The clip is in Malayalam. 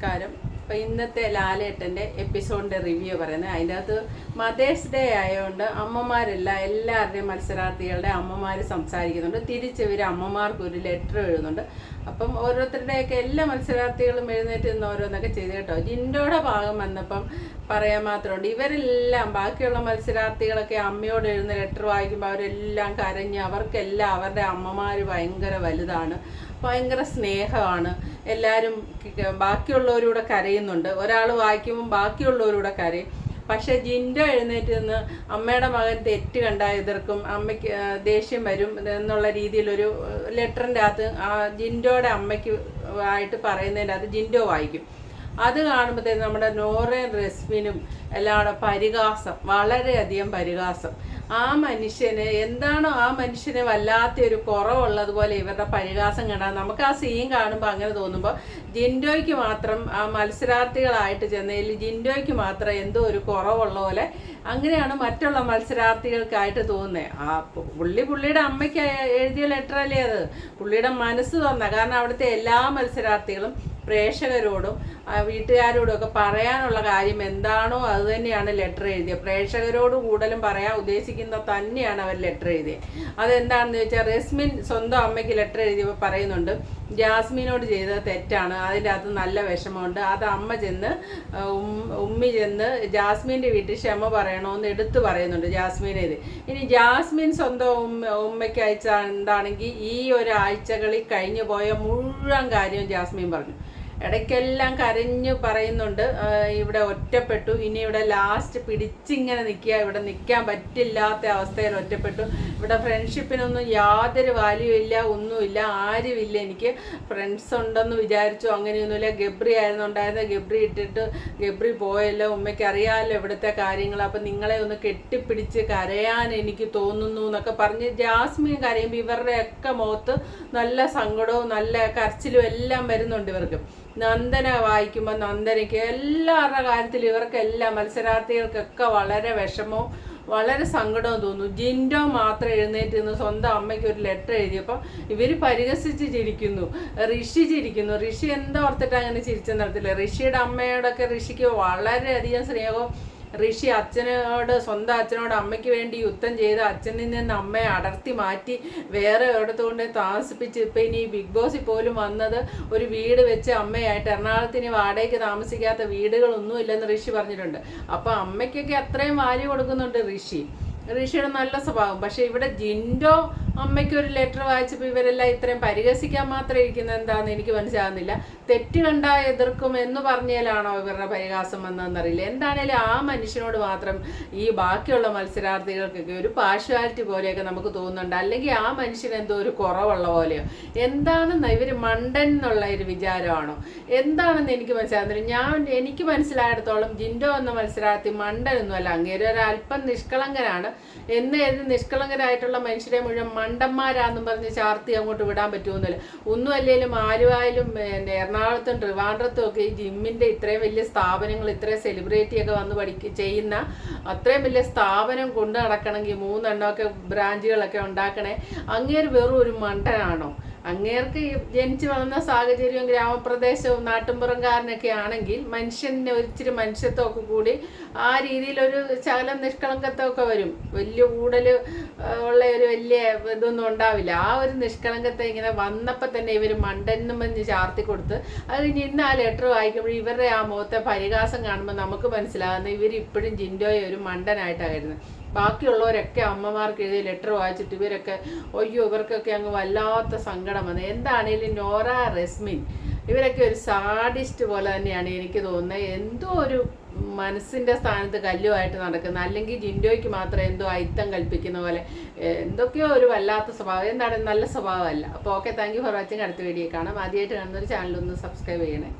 നമസ്കാരം അപ്പോൾ ഇന്നത്തെ ലാലേട്ടന്റെ എപ്പിസോഡിന്റെ റിവ്യൂ പറയുന്നത്. അതിന്റെ അകത്ത് മദേഴ്സ് ഡേ ആയതുകൊണ്ട് അമ്മമാരല്ല എല്ലാവരുടെയും മത്സരാർത്ഥികളുടെ അമ്മമാർ സംസാരിക്കുന്നുണ്ട്. തിരിച്ച് ഇവർ അമ്മമാർക്ക് ഒരു ലെറ്റർ എഴുതുന്നുണ്ട്. അപ്പം ഓരോരുത്തരുടെയൊക്കെ എല്ലാ മത്സരാർത്ഥികളും എഴുന്നേറ്റ് നിന്ന് ഓരോന്നൊക്കെ ചെയ്ത് കേട്ടോ. ജിൻഡോയുടെ ഭാഗം വന്നപ്പം പറയാൻ മാത്രമുണ്ട്. ഇവരെല്ലാം ബാക്കിയുള്ള മത്സരാർത്ഥികളൊക്കെ അമ്മയോട് എഴുന്ന ലെറ്റർ വായിക്കുമ്പോൾ അവരെല്ലാം കരഞ്ഞ് അവർക്കെല്ലാം അവരുടെ അമ്മമാർ ഭയങ്കര വലുതാണ് ഭയങ്കര സ്നേഹമാണ്. എല്ലാവരും ബാക്കിയുള്ളവരൂടെ ബാക്കിയുള്ളവരൂടെ കരയുന്നുണ്ട് ഒരാൾ വായിക്കുമ്പോൾ ബാക്കിയുള്ളവരൂടെ കരയും. പക്ഷെ ജിൻഡോ എഴുന്നേറ്റ് നിന്ന് അമ്മയുടെ മകൻ തെറ്റ് കണ്ടാൽ എതിർക്കും. അമ്മയ്ക്ക് ദേഷ്യം വരും എന്നുള്ള രീതിയിലൊരു ലെറ്ററിന്റെ അകത്ത് ജിൻഡോയുടെ അമ്മയ്ക്ക് ആയിട്ട് പറയുന്നതിന്റെ അത് ജിൻഡോ വായിക്കും. അത് കാണുമ്പോഴത്തേക്കും നമ്മുടെ നോറയും റെസ്മിനും എല്ലാം കൂടെ പരിഹാസം വളരെയധികം പരിഹാസം. ആ മനുഷ്യന് എന്താണോ ആ മനുഷ്യന് വല്ലാത്ത ഒരു കുറവുള്ളതുപോലെ ഇവരുടെ പരിഹാസം കണ്ടാൽ നമുക്ക് ആ സീൻ കാണുമ്പോൾ അങ്ങനെ തോന്നുമ്പോൾ ജിൻഡോയ്ക്ക് മാത്രം ആ മത്സരാർത്ഥികളായിട്ട് ചെന്നതിൽ ജിൻഡോയ്ക്ക് മാത്രം എന്തോ ഒരു കുറവുള്ള പോലെ അങ്ങനെയാണ് മറ്റുള്ള മത്സരാർത്ഥികൾക്കായിട്ട് തോന്നുന്നത് ആ പുള്ളി പുള്ളിയുടെ അമ്മയ്ക്ക് എഴുതിയ ലെറ്റർ അല്ലേ അത്? പുള്ളിയുടെ മനസ്സ് തന്ന. കാരണം അവിടുത്തെ എല്ലാ മത്സരാർത്ഥികളും പ്രേക്ഷകരോടും വീട്ടുകാരോടും ഒക്കെ പറയാനുള്ള കാര്യം എന്താണോ അത് തന്നെയാണ് ലെറ്റർ എഴുതിയത് പ്രേക്ഷകരോട് കൂടുതലും പറയാൻ ഉദ്ദേശിക്കുന്നത് തന്നെയാണ് അവർ ലെറ്റർ എഴുതിയത് അതെന്താണെന്ന് ചോദിച്ചാൽ റെസ്മിൻ സ്വന്തം അമ്മയ്ക്ക് ലെറ്റർ എഴുതിയപ്പോൾ പറയുന്നുണ്ട് ജാസ്മിനോട് ചെയ്തത് തെറ്റാണ് അതിന്റെ അകത്ത് നല്ല വിഷമമുണ്ട് അത് അമ്മ ചെന്ന് ഉമ്മി ചെന്ന് ജാസ്മിന്റെ വീട്ടിൽ ക്ഷമ പറയണമെന്ന് എടുത്തു പറയുന്നുണ്ട് ജാസ്മിനെ ഇത് ഇനി ജാസ്മിൻ സ്വന്തം ഉമ്മ ഉമ്മയ്ക്ക് അയച്ച എന്താണെങ്കിൽ ഈ ഒരാഴ്ചകളിൽ കഴിഞ്ഞു പോയ മുഴുവൻ കാര്യവും ജാസ്മിൻ പറഞ്ഞു. ഇടയ്ക്കെല്ലാം കരഞ്ഞു പറയുന്നുണ്ട് ഇവിടെ ഒറ്റപ്പെട്ടു ഇനി ഇവിടെ ലാസ്റ്റ് പിടിച്ചിങ്ങനെ നിൽക്കുക ഇവിടെ നിൽക്കാൻ പറ്റില്ലാത്ത അവസ്ഥയിൽ ഒറ്റപ്പെട്ടു. ഇവിടെ ഫ്രണ്ട്ഷിപ്പിനൊന്നും യാതൊരു വാല്യൂ ഇല്ല ഒന്നുമില്ല ആരുമില്ല എനിക്ക്. ഫ്രണ്ട്സ് ഉണ്ടെന്ന് വിചാരിച്ചു അങ്ങനെയൊന്നുമില്ല. ഗബ്രി ആയിരുന്നു ഉണ്ടായിരുന്നത് ഗബ്രി ഇട്ടിട്ട് ഗബ്രി പോയല്ലോ ഉമ്മയ്ക്ക് അറിയാമല്ലോ ഇവിടുത്തെ കാര്യങ്ങൾ. അപ്പം നിങ്ങളെ ഒന്ന് കെട്ടിപ്പിടിച്ച് കരയാൻ എനിക്ക് തോന്നുന്നു എന്നൊക്കെ പറഞ്ഞ് ജാസ്മിൻ കരയുമ്പോൾ ഇവരുടെയൊക്കെ മുഖത്ത് നല്ല സങ്കടവും നല്ല കരച്ചിലും എല്ലാം വരുന്നുണ്ട് ഇവർക്ക്. നന്ദന വായിക്കുമ്പോൾ നന്ദനയ്ക്ക് എല്ലാവരുടെ കാര്യത്തിൽ ഇവർക്കെല്ലാം മത്സരാർത്ഥികൾക്കൊക്കെ വളരെ വിഷമവും വളരെ സങ്കടവും തോന്നുന്നു ജിൻഡോ മാത്രം എഴുന്നേറ്റ് നിന്ന് സ്വന്തം അമ്മയ്ക്ക് ഒരു ലെറ്റർ എഴുതിയപ്പോൾ ഇവർ പരിഹസിച്ച് ചിരിക്കുന്നു ഋഷി ചിരിക്കുന്നു. ഋഷി എന്താ ഓർത്തിട്ട് അങ്ങനെ ചിരിച്ചെന്ന് നടത്തില്ല ഋഷിയുടെ അമ്മയോടൊക്കെ ഋഷിക്ക് വളരെയധികം സ്നേഹവും ഋഷി അച്ഛനോട് സ്വന്തം അച്ഛനോട് അമ്മയ്ക്ക് വേണ്ടി യുദ്ധം ചെയ്ത് അച്ഛനിൽ നിന്ന് അമ്മയെ അടർത്തി മാറ്റി വേറെ ഒരിടത്ത് കൊണ്ട് താമസിപ്പിച്ച് ഇപ്പം ഇനി ബിഗ് ബോസിൽ പോലും വന്നത് ഒരു വീട് വെച്ച് അമ്മയായിട്ട്. എറണാകുളത്ത് ഇനി വാടകയ്ക്ക് താമസിക്കാത്ത വീടുകളൊന്നും ഇല്ലെന്ന് ഋഷി പറഞ്ഞിട്ടുണ്ട്. അപ്പം അമ്മയ്ക്കൊക്കെ അത്രയും വാല്യൂ കൊടുക്കുന്നുണ്ട് ഋഷി. ഋഷിയുടെ നല്ല സ്വഭാവം. പക്ഷേ ഇവിടെ ജിൻഡോ അമ്മയ്ക്ക് ഒരു ലെറ്റർ വായിച്ചപ്പോൾ ഇവരെല്ലാം ഇത്രയും പരിഹസിക്കാൻ മാത്രം ഇരിക്കുന്നത് എന്താണെന്ന് എനിക്ക് മനസ്സിലാകുന്നില്ല. തെറ്റ് കണ്ടാ എതിർക്കും എന്ന് പറഞ്ഞാലാണോ ഇവരുടെ പരിഹാസം വന്നതെന്നറിയില്ല. എന്താണേലും ആ മനുഷ്യനോട് മാത്രം ഈ ബാക്കിയുള്ള മത്സരാർത്ഥികൾക്കൊക്കെ ഒരു പാർഷ്വാലിറ്റി പോലെയൊക്കെ നമുക്ക് തോന്നുന്നുണ്ട്. അല്ലെങ്കിൽ ആ മനുഷ്യന് എന്തോ ഒരു കുറവുള്ള പോലെയോ. എന്താണെന്ന് ഇവർ മണ്ടൻ എന്നുള്ള ഒരു വിചാരമാണോ? എന്താണെന്ന് എനിക്ക് മനസ്സിലാകുന്നില്ല. ഞാൻ എനിക്ക് മനസ്സിലായിടത്തോളം ജിൻഡോ എന്ന മത്സരാർത്ഥി മണ്ടനൊന്നുമല്ല. അല്പം നിഷ്കളങ്കനാണ്. എന്ന് കരുതി നിഷ്കളങ്കരായിട്ടുള്ള മനുഷ്യരെ മുഴുവൻ മണ്ടന്മാരാന്നും പറഞ്ഞ് ചാർത്തി അങ്ങോട്ട് വിടാൻ പറ്റുമെന്നില്ല. ഒന്നും അല്ലെങ്കിലും ആലുവായാലും പിന്നെ എറണാകുളത്തും ട്രിവാൻഡ്രത്തും ഒക്കെ ഈ ജിമ്മിന്റെ ഇത്രയും വലിയ സ്ഥാപനങ്ങൾ ഇത്രയും സെലിബ്രിറ്റി ഒക്കെ വന്ന് പഠിക്ക ചെയ്യുന്ന അത്രയും വലിയ സ്ഥാപനം കൊണ്ടു നടക്കണമെങ്കിൽ മൂന്നെണ്ണമൊക്കെ ബ്രാഞ്ചുകളൊക്കെ ഉണ്ടാക്കണേ അങ്ങേര് വെറും ഒരു മണ്ടനാണോ? അങ്ങേർക്ക് ജനിച്ചു വളർന്ന സാഹചര്യവും ഗ്രാമപ്രദേശവും നാട്ടുംപുറംകാരനൊക്കെ ആണെങ്കിൽ മനുഷ്യന് ഒരിച്ചിരി മനുഷ്യത്വമൊക്കെ കൂടി ആ രീതിയിലൊരു ശകലം നിഷ്കളങ്കത്വമൊക്കെ വരും. വലിയ കൂടൽ ഉള്ള ഒരു വലിയ ഇതൊന്നും ഉണ്ടാവില്ല. ആ ഒരു നിഷ്കളങ്കത്തെ ഇങ്ങനെ വന്നപ്പോൾ തന്നെ ഇവർ മണ്ടനും മഞ്ഞ് ചാർത്തി കൊടുത്ത് അത് കഴിഞ്ഞ് ഇന്ന് ആ ലെറ്റർ വായിക്കുമ്പോൾ ഇവരുടെ ആ മുഖത്തെ പരിഹാസം കാണുമ്പോൾ നമുക്ക് മനസ്സിലാകുന്ന ഇവർ ഇപ്പോഴും ജിൻഡോയെ ഒരു മണ്ടനായിട്ടായിരുന്നു ബാക്കിയുള്ളവരൊക്കെ അമ്മമാർക്ക് എഴുതിയ ലെറ്റർ വായിച്ചിട്ട് ഇവരൊക്കെ അയ്യോ ഇവർക്കൊക്കെ അങ്ങ് വല്ലാത്ത സങ്കടം വന്നത് എന്താണേലും നോറ റെസ്മിൻ ഇവരൊക്കെ ഒരു സാഡിസ്റ്റ് പോലെ തന്നെയാണ് എനിക്ക് തോന്നുന്നത് എന്തോ ഒരു മനസ്സിന്റെ സ്ഥാനത്ത് കല്ലുമായിട്ട് നടക്കുന്ന അല്ലെങ്കിൽ ജിൻഡോയ്ക്ക് മാത്രം എന്തോ അയിത്തം കൽപ്പിക്കുന്ന പോലെ എന്തൊക്കെയോ ഒരു വല്ലാത്ത സ്വഭാവം. എന്താണ്? നല്ല സ്വഭാവമല്ല. അപ്പോൾ okay thank you for watching അടുത്ത വീഡിയോ കാണാം. ആദ്യമായിട്ട് കാണുന്ന ഒരു ചാനൽ ഒന്ന് സബ്സ്ക്രൈബ് ചെയ്യണേ.